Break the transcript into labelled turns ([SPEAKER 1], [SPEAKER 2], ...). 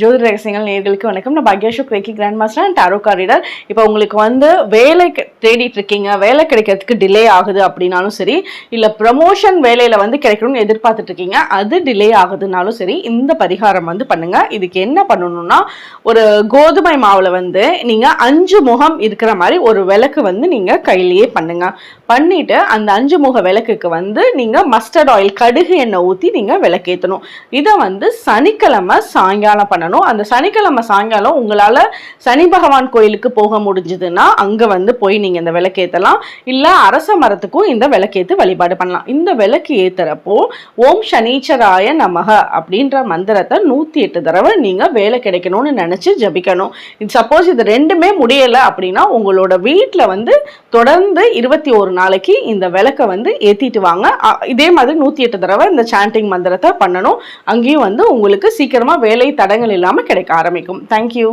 [SPEAKER 1] ஜோதி ரகசியங்கள் நேர்களுக்கு வணக்கம். நான் பாக்யாஷோ கிரேக்கி grand master and tarot card reader இப்போ உங்களுக்கு வந்து வேலை தேடிட்டு இருக்கீங்க. வேலை கிடைக்கிறதுக்கு டிலே ஆகுது அப்படின்னாலும் சரி இல்லை ப்ரமோஷன் வேலையில் வந்து கிடைக்கணும்னு எதிர்பார்த்துட்டு இருக்கீங்க அது டிலே ஆகுதுனாலும் சரி இந்த பரிகாரம் வந்து பண்ணுங்க. இதுக்கு என்ன பண்ணணும்னா ஒரு கோதுமை மாவில் வந்து நீங்கள் அஞ்சு முகம் இருக்கிற மாதிரி ஒரு விளக்கு வந்து நீங்கள் கையிலேயே பண்ணுங்க. பண்ணிட்டு அந்த அஞ்சு முக விளக்குக்கு வந்து நீங்கள் மஸ்டர்ட் ஆயில் கடுகு எண்ணெய் ஊற்றி நீங்கள் விளக்கேற்றணும் இதை வந்து சனிக்கிழமை சாயங்காலம் பண்ணணும். அந்த சனிக்கிழமை சாயங்காலம் உங்களால் சனி பகவான் கோயிலுக்கு போக முடிஞ்சதுன்னா அங்கே வந்து போய் நீங்கள் இந்த விளக்கேற்றலாம் இல்லை அரச மரத்துக்கும் இந்த விளக்கேற்று வழிபாடு பண்ணலாம். இந்த விளக்கு ஏற்றுறப்போ ஓம் சனீச்சராய நமக அப்படின்ற மந்திரத்தை நூற்றி எட்டு தடவை நீங்கள் வேலை கிடைக்கணும்னு நினச்சி ஜபிக்கணும். இது சப்போஸ் இது ரெண்டுமே முடியலை அப்படின்னா உங்களோட வீட்டில் வந்து தொடர்ந்து இருபத்தி ஒரு நாளைக்கு இந்த விளக்கை வந்து ஏற்றிட்டு வாங்க. இதே மாதிரி நூற்றி எட்டு தடவை இந்த சாண்டிங் மந்திரத்தை பண்ணணும். அங்கேயும் வந்து உங்களுக்கு சீக்கிரமாக வேலை தடங்கள் இல்லாமல் கிடைக்க ஆரம்பிக்கும். தேங்க்யூ